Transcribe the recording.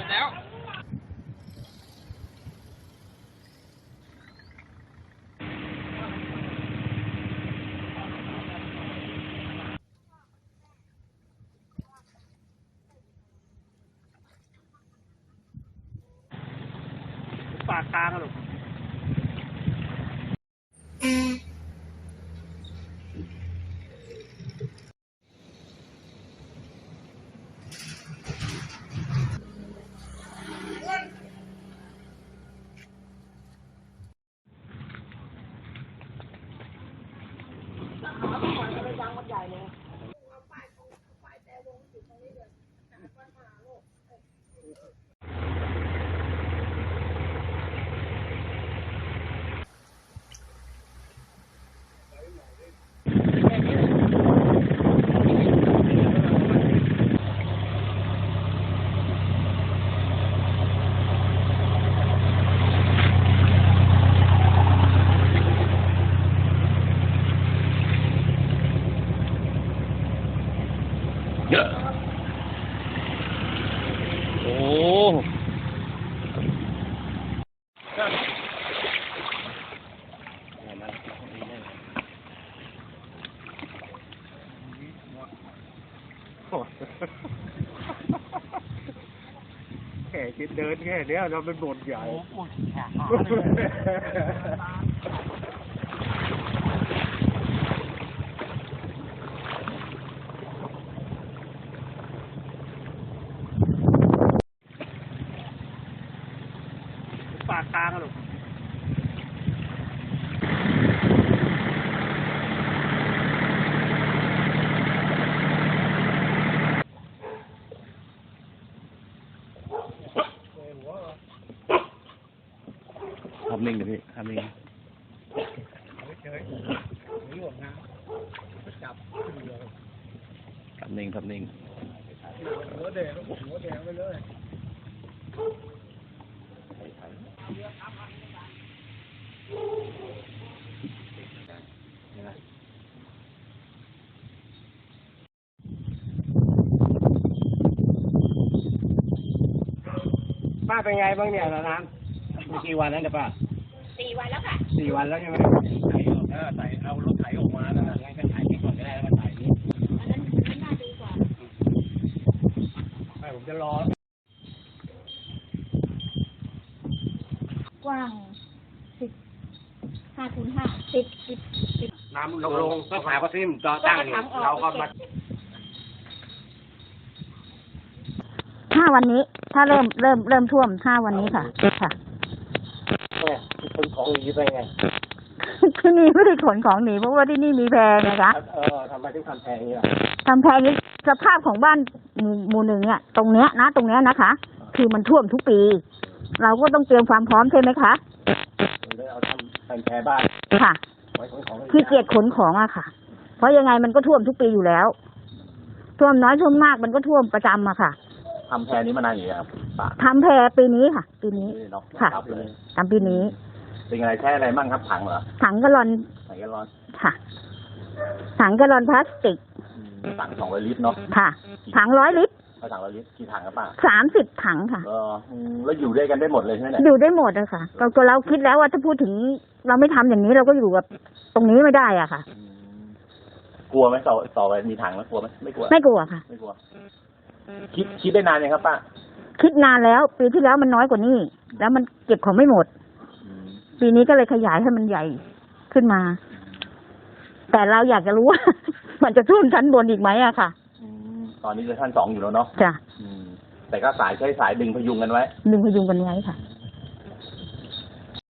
ร็จแล้วปากกลางอะลูกเยอะ โอ้ แค่คิดเดินแค่เนี้ยเราเป็นบทใหญ่โอ้โหแขนขาเลยปากกลางอะลูก ทำนิ่งเดี๋ยวพี่ทำนิ่งเฉยๆหลวมนะจับขึ้นเรือทำนิ่งทำนิ่งหัวแดงหัวแดงไปเลย ป้าเป็นไงบ้างเนี่ยน้ำมีกี่วันแล้วเนี่ยป้าสี่วันแล้วค่ะสี่วันแล้วใช่ไหมไถออกเออไถเอารถไถออกมาแล้วนะงั้นก็ไถไปก่อนก็ได้แล้วมาไถนี่อันนั้นอันนั้นน่าดีกว่าไม่ผมจะรอกว้างสิบห้าคูณห้าสิบสิบสิบน้ำลงลงก็ขายก็ซิมต่อตั้งอยู่เราก็มา ห้า วันนี้ ถ้าเริ่มเริ่มเริ่มท่วมห้าวันนี้ค่ะค่ะเนี่ยคนของหนีไปไงที่นี่ไม่ได้ขนของหนีเพราะว่าที่นี่มีแพรไงคะเออทำไมถึงทำแพงอย่างนี้ล่ะทำแพรนี้สภาพของบ้านหมู่หมู่หนึ่งอะตรงเนี้ยนะ ตรงเนี้ยนะคะ คือมันท่วมทุกปี เราก็ต้องเตรียมความพร้อมใช่ไหมคะผมเลยเอาทำเป็นแพรบ้านค่ะไว้ขนของขี้เกียจขนของอะค่ะ เพราะยังไงมันก็ท่วมทุกปีอยู่แล้ว ท่วมน้อยท่วมมากมันก็ท่วมประจำอะค่ะ ทำแพรนี้มานานอยู่ครับป้าทำแพรปีนี้ค่ะ ปีนี้เนาะค่ะ รับเลยทำปีนี้เป็นอะไรแช่อะไรบ้างครับถังเหรอถังกะลอนถังแกลลอนค่ะ ถังกะลอนพลาสติกอืมถังสองร้อยลิตรเนาะค่ะ ถังร้อยลิตรเอาถังร้อยลิตรกี่ถังครับป้าสามสิบถังค่ะ เอออืมแล้วอยู่ด้วยกันได้หมดเลยใช่ไหมเนี่ยอยู่ได้หมดอะค่ะก็ก็เราคิดแล้วว่าถ้าพูดถึง เราไม่ทำอย่างนี้เราก็อยู่กับตรงนี้ไม่ได้อะค่ะ อืมกลัวไหมต่อต่อไปมีถังแล้วกลัวไหมไม่กลัวไม่กลัวค่ะ ไม่กลัว คิดคิดได้นานยังครับป้าคิดนานแล้ว ปีที่แล้วมันน้อยกว่านี้ แล้วมันเก็บของไม่หมดอืมปีนี้ก็เลยขยายให้มันใหญ่ขึ้นมา แต่เราอยากจะรู้ว่า มันจะท่วมชั้นบนอีกไหมอะค่ะ อืมตอนนี้จะท่านสองอยู่แล้วเนาะจ้ะ อืมแต่ก็สายใช้สายดึงพยุงกันไว้ ดึงพยุงกันไว้ค่ะอื